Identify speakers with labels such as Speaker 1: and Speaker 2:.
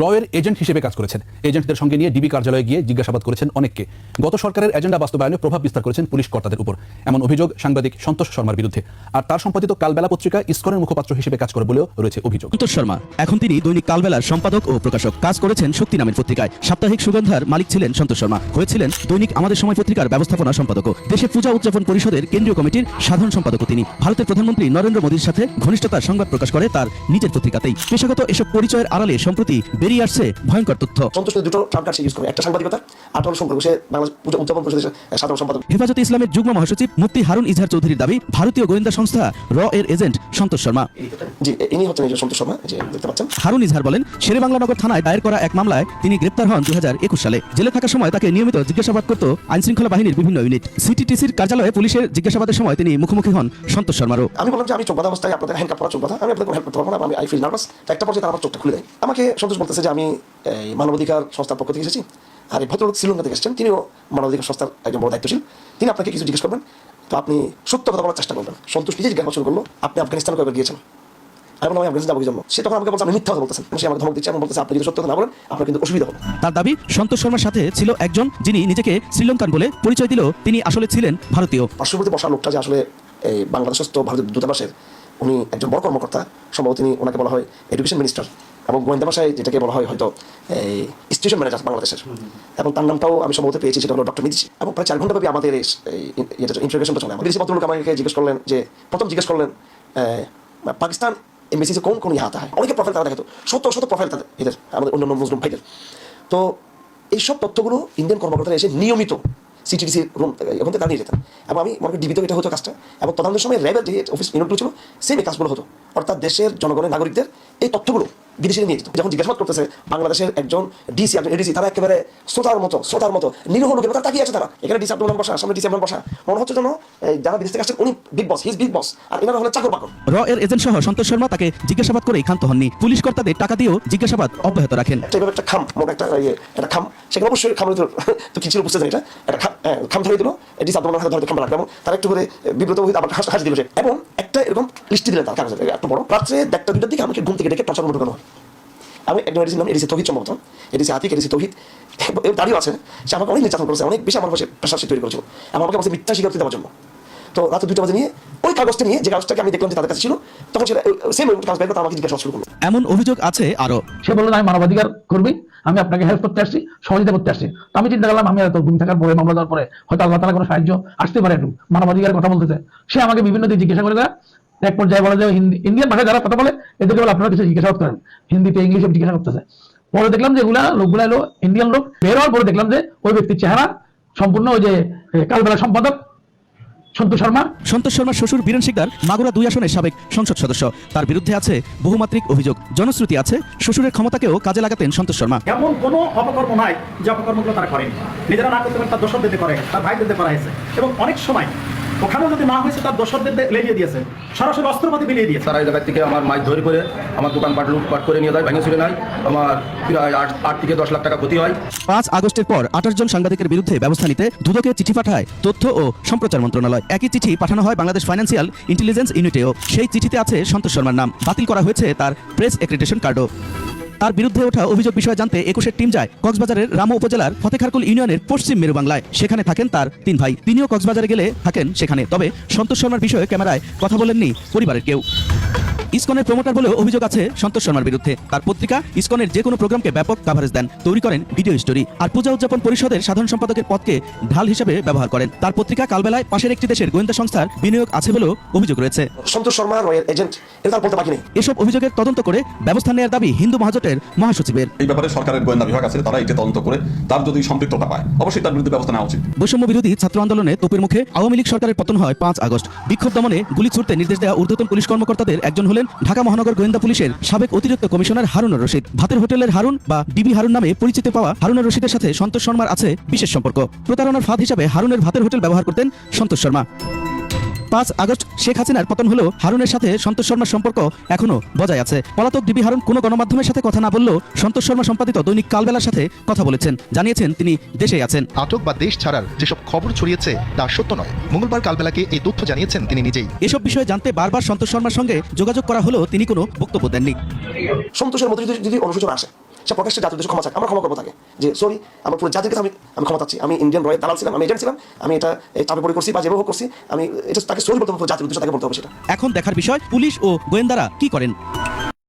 Speaker 1: রয়ের এজেন্ট হিসেবে কাজ করেছেন। এজেন্টদের সঙ্গে নিয়ে ডিবি কার্যালয়ে গিয়ে জিজ্ঞাসাবাদ করেছেন অনেককে। গত সরকারের এজেন্ডা বাস্তবায়নে প্রভাব বিস্তার করেছেন পুলিশ কর্তাদের উপর। এমন অভিযোগ সাংবাদিক সন্তোষ শর্মার বিরুদ্ধে। আর তার সম্পাদিত কালবেলা পত্রিকা ইস্কনের মুখপাত্র হিসেবে কাজ করে বলেও রয়েছে অভিযোগ।
Speaker 2: সন্তোষ শর্মা, এখন তিনি দৈনিক কালবেলার সম্পাদক ও প্রকাশক। কাজ করেছেন শক্তি নামের পত্রিকায়। সাপ্তাহিক সুগন্ধার মালিক ছিলেন সন্তোষ শর্মা। হয়েছিলেন দৈনিক আমাদের সময় পত্রিকার ব্যবস্থাপনা সম্পাদক। দেশে পূজা উদযাপন পরিষদের কেন্দ্রীয় কমিটির সাধারণ সম্পাদক তিনি। ভারতের প্রধানমন্ত্রী নরেন্দ্র মোদীর সাথে ঘনিষ্ঠতার সংবাদ প্রকাশ করে তার নিজের পত্রিকাতেই। পেশাগত এসব পরিচয়ের আড়ালে সম্প্রতি বেরিয়ে আসছে ভয়ঙ্কর তথ্য।
Speaker 3: সন্তোষ দুটো ট্রাম্প কার্ড ইউজ করে। একটা সাংবাদিকতা আর হলো সম্পর্ক সে বাংলাদেশ উদযাপন পরিষদের সাধারণ সম্পাদক।
Speaker 2: হেফাজতে ইসলামের যুগ্ম মহাসচিব মুফতি হারুন ইজহার চৌধুরীর দাবি ভারতীয় গোয়েন্দা সংস্থা র এর এজেন্ট সন্তোষ শর্মা।
Speaker 3: জি ইনি হচ্ছেন এই সন্তোষ শর্মা যে দেখতে পাচ্ছেন।
Speaker 2: হারুন ইজহার বলেন শেরেবাংলানগর থানায় দায়ের করা এক মামলায় তিনি গ্রেপ্তার হন দু হাজার একুশ সালে। জেলে থাকার সময় তাকে নিয়মিত জিজ্ঞাসাবাদ করত আইনশৃঙ্খলা বাহিনীর বিভিন্ন ইউনিট সিটিটিসির কার্যালয়ে পুলিশের জিজ্ঞাসাবাদের সময় তিনি মুখোমুখি হন সন্তোষ শর্মারও।
Speaker 3: আমি বললাম যে আমি চোখ বাঁধা অবস্থায় আপনাদের হ্যান্ড কাপ চোখ বাঁধা আমি আপনাদের হেল্প করতে পারব না আমি আই ফিল নার্ভাস একটা পর্যায়ে আমার চোখটা খুলে দেয়। আমাকে সন্তোষ বলতেছে যে আমি এই মানবাধিকার সংস্থার পক্ষ থেকে এসেছি আর এই ভদ্রলোক শ্রীলঙ্কা থেকে এসেছেন তিনিও মানবাধিকার সংস্থার একজন বড় দায়িত্বশীল। তিনি আপনাকে কিছু জিজ্ঞেস করবেন তো আপনি সত্য কথা বলার চেষ্টা করবেন। সন্তোষ নিজে জিজ্ঞাসা শুরু করল আপনি আফগানিস্তান কবে গিয়েছেন? আমি বললাম আমি আফগানিস্তান যাব জন্য? সে তখন আমাকে বলছে আপনি মিথ্যা কথা বলতেছেন। সে আমাকে ধমক দিচ্ছে এবং বলতেছে আপনি যদি সত্য কথা না বলেন আপনার কিন্তু অসুবিধা হবে।
Speaker 2: তার দাবি সন্তোষ শর্মার সাথে ছিল একজন যিনি নিজেকে শ্রীলঙ্কান বলে পরিচয় দিলেও তিনি আসলে ছিলেন ভারতীয়।
Speaker 3: পার্শ্ববর্তী বসা লোকটা যে আসলে এই বাংলাদেশস্থ ভারতের দূতাবাসের উনি একজন বড় কর্মকর্তা। সম্ভবত তিনি ওনাকে বলা হয় এডুকেশন মিনিস্টার এবং গোয়েন্দা ভাষায় যেটাকে বলা হয় হয়তো এই স্টেশন ম্যানেজার বাংলাদেশের। এবং তার নামটাও আমি সম্ভবত পেয়েছি, সেটা হলো ডক্টর মিদিছি এবং প্রায় চার ঘণ্টা ব্যাপী আমাদের এই এটা ইন্টারোগেশনটা চলে আমাদের ভদ্রলোক আমাকে জিজ্ঞেস করলেন যে, প্রথম জিজ্ঞেস করলেন পাকিস্তান এমবিসিতে কোন কোন ইহাতে হয়? অনেকে প্রোফাইল তারা দেখাতো শত শত প্রোফাইল তাদের, এদের, আমাদের অন্যান্য মুসলিম ভাইদের। তো এইসব তথ্যগুলো ইন্ডিয়ান কর্মকর্তারা এসে নিয়মিত সিটিডিসি রুম ওখান থেকে দাঁড়িয়ে যেতেন। এবং আমি মনে করি ডিবিতেও এটা হতো কাজটা। এবং তদন্তের সময় র্যাবের যে অফিস ইউনিটগুলো ছিল সেম কাজগুলো হতো। অর্থাৎ দেশের জনগণের নাগরিকদের এই তথ্যগুলো বিদেশে নিয়ে যেত। যখন জিজ্ঞাসাবাদ করতেছে বাংলাদেশের একজন ডিসি একজন এডিসি তারা একেবারে শ্রোতার মতো শ্রোতার মতো নিরীহ লোকের মতো তাকিয়ে আছে তারা। এখানে ডিসি আব্দুল বসা সামনে ডিসি আব্দুল বসা। মনে হচ্ছে যেন যারা বিদেশ থেকে আসছেন উনি big boss his big boss আর এনারা হলে চাকর বাকর।
Speaker 2: র এর এজেন্ট সহ সন্তোষ শর্মা তাকে জিজ্ঞাসাবাদ করেই ক্ষান্ত হননি। পুলিশ কর্তাদের টাকা দিয়েও জিজ্ঞাসাবাদ অব্যাহত রাখেন।
Speaker 3: একটা একটা খাম মোট একটা ইয়ে একটা খাম। সেখানে অবশ্যই খাম তো কি ছিল বুঝতে জানি এটা একটা খাম খাম ধরে দিল। এটি সাধারণ হাতে ধরে খাম রাখবে এবং তারা একটু করে বিব্রত হয়ে আবার হাস দিল সে। এবং একটা এরকম লিস্টি দিলেন তার কাগজে। এত বড়। রাত্রে দেড়টা দুটার দিকে আমাকে ঘুম থেকে ডেকে টর্চার ঢোকানো হয়। আমি একজন এডিসির নাম এডিসি তহিদ সম্ভবত। ADC Atik ADC Tohid. এর দাঁড়িয়ে আছে। সে আমাকে অনেক নির্যাতন করেছে অনেক বেশি আমার পাশে প্রেশার তৈরি করেছিল। এবং আমাকে বলছে মিথ্যা স্বীকারোক্তি দেওয়ার জন্য। তো রাতে দুটো বাজে নিয়ে ওই কাগজটা নিয়ে যে কাগজটাকে আমি দেখলাম যে তাদের কাছে ছিল তখন সেটা সেম কাগজ বের করে আমাকে জিজ্ঞাসা শুরু করল।
Speaker 2: এমন অভিযোগ আছে আরও।
Speaker 4: সে বলল আমি মানবাধিকার কর্মী আমি আপনাকে হেল্প করতে আসছি সহযোগিতা করতে আসছি। তো আমি চিন্তা করলাম আমি এত ঘুম থাকার পরে মামলা দেওয়ার পরে হয়তো আল্লাহ তালা কোনো সাহায্য আসতে পারে একটু। মানবাধিকারের কথা বলতেছে। সে আমাকে বিভিন্ন দিক জিজ্ঞাসা করে দেয় এক পর্যায়ে বলে যে হিন্দি ইন্ডিয়ান ভাষায় যারা কথা বলে এদেরকে বলে আপনারা কিছু জিজ্ঞাসা করেন হিন্দিতে ইংলিশে জিজ্ঞাসা করতেছে পরে দেখলাম যে এগুলা লোকগুলা এলো ইন্ডিয়ান লোক। বের হওয়ার পরে দেখলাম যে ওই ব্যক্তির চেহারা সম্পূর্ণ ওই যে কালবেলা সম্পাদক সন্তোষ শর্মা।
Speaker 2: সন্তোষ শর্মার শ্বশুর বীরেন শিকদার মাগুরা দুই আসনের সাবেক সংসদ সদস্য। তার বিরুদ্ধে আছে বহুমাত্রিক অভিযোগ। জনশ্রুতি আছে শ্বশুরের ক্ষমতাকেও কাজে লাগাতেন সন্তোষ শর্মা।
Speaker 5: এমন কোনো অপকর্ম নাই যে অপকর্মগুলো তারা করেনি নিজেরা না করতে পারে তার দোষরদের করে তার ভাইদের করা হয়েছে। এবং অনেক সময় ওখানেও যদি না হয়েছে তার দোষরদের লেগিয়ে দিয়েছে। সরাসরি অস্ত্রপাতি বিলিয়ে দিয়েছে।
Speaker 6: তারা এই জায়গা থেকে আমার মাছ ধরে করে আমার দোকান পাট লুটপাট করে নিয়ে যায় ভেঙে চুরে নেয়। আমার প্রায় আট আট থেকে দশ লাখ টাকা ক্ষতি হয়।
Speaker 2: পাঁচ আগস্টের পর আঠাশ জন সাংবাদিকের বিরুদ্ধে ব্যবস্থা নিতে দুদকে চিঠি পাঠায় তথ্য ও সম্প্রচার মন্ত্রণালয়। একই চিঠি পাঠানো হয় বাংলাদেশ ফাইন্যান্সিয়াল ইন্টেলিজেন্স ইউনিটেও। সেই চিঠিতে আছে সন্তোষ শর্মার নাম। বাতিল করা হয়েছে তার প্রেস এক্রিটেশন কার্ডও। তার বিরুদ্ধে ওঠা অভিযোগ বিষয়ে জানতে একুশের টিম যায় কক্সবাজারের রামু উপজেলার ফতেখারকুল ইউনিয়নের পশ্চিম মেরুবাংলায়। সেখানে থাকেন তার তিন ভাই। তিনিও কক্সবাজারে গেলে থাকেন সেখানে। তবে সন্তোষ শর্মার বিষয়ে ক্যামেরায় কথা বলেননি পরিবারের কেউ। ইসকনের প্রমোটার বলেও অভিযোগ আছে সন্তোষ শর্মার বিরুদ্ধে। তার পত্রিকা ইসকনের যে কোনো প্রোগ্রামকে ব্যাপক কাভারেজ দেন তৈরি করেন ভিডিও স্টোরি আর পূজা উদযাপন পরিষদের সাধারণ সম্পাদকের পদকে ঢাল হিসেবে ব্যবহার করেন। তার পত্রিকা কালবেলায় পাশের একটি দেশের গোয়েন্দা সংস্থার বিনিয়োগ আছে বলেও অভিযোগ রয়েছে।
Speaker 3: সন্তোষ শর্মা রয়ের এজেন্ট এটা বলতে বাকি নেই।
Speaker 2: এসব অভিযোগের তদন্ত করে ব্যবস্থা নেওয়ার দাবি হিন্দু মহাজোটের মহাসচিবের।
Speaker 7: এই ব্যাপারে সরকারের গোয়েন্দা বিভাগ আছে তারা এটা তদন্ত করে তার যদি সম্পৃক্ততা পায় অবশ্যই তার বিরুদ্ধে ব্যবস্থা নেওয়া উচিত।
Speaker 2: বৈষম্য বিরোধী ছাত্র আন্দোলনে তোপের মুখে আওয়ামী লীগ সরকারের পতন হয় পাঁচ আগস্ট। বিক্ষোভ দমনে গুলি ছুটতে নির্দেশ দেওয়া ঊর্ধ্বতন পুলিশ কর্মকর্তাদের একজন হলেন ঢাকা মহানগর গোয়েন্দা পুলিশের সাবেক অতিরিক্ত কমিশনার হারুনুর রশিদ। ভাতের হোটেলের হারুন বা ডিবি হারুন নামে পরিচিত পাওয়া হারুনুর রশিদের সাথে সন্তোষ শর্মার আছে বিশেষ সম্পর্ক। প্রতারণার ফাঁদ হিসাবে হারুনের ভাতের হোটেল ব্যবহার করতেন সন্তোষ শর্মা। পাঁচ আগস্ট শেখ হাসিনার পতন হলেও হারুনের সাথে সন্তোষ শর্মার সম্পর্ক এখনও বজায় আছে। পলাতক ডিবি হারুন কোনো গণমাধ্যমের সাথে কথা না বললেও সন্তোষ শর্মা সম্পাদিত দৈনিক কালবেলার সাথে কথা বলেছেন। জানিয়েছেন তিনি দেশে আছেন।
Speaker 8: আটক বা দেশ ছাড়ার যেসব খবর ছড়িয়েছে তা সত্য নয়। মঙ্গলবার কালবেলাকে এই তথ্য জানিয়েছেন তিনি নিজেই।
Speaker 2: এসব বিষয়ে জানতে বারবার সন্তোষ শর্মার সঙ্গে যোগাযোগ করা হলেও তিনি কোনো বক্তব্য দেননি।
Speaker 3: সন্তোষের মধ্যে যদি যদি অনুশোচনা আসে সে প্রকাশ্যে জাতির দেশে ক্ষমা চাক আমরা ক্ষমা করব তাকে। যে সরি আমার পুরো জাতির কাছে আমি আমি ক্ষমা চাচ্ছি। আমি ইন্ডিয়ান রয়ের দালাল ছিলাম, আমি এজেন্ট ছিলাম। আমি এটা, এই চাপে পড়ে করছি বা যেভাবে করছি, আমি এটা তাকে সরি বলতে হবে, জাতির উদ্দেশ্যে তাকে বলতে হবে সেটা।
Speaker 2: এখন দেখার বিষয়, পুলিশ ও গোয়েন্দারা কি করেন?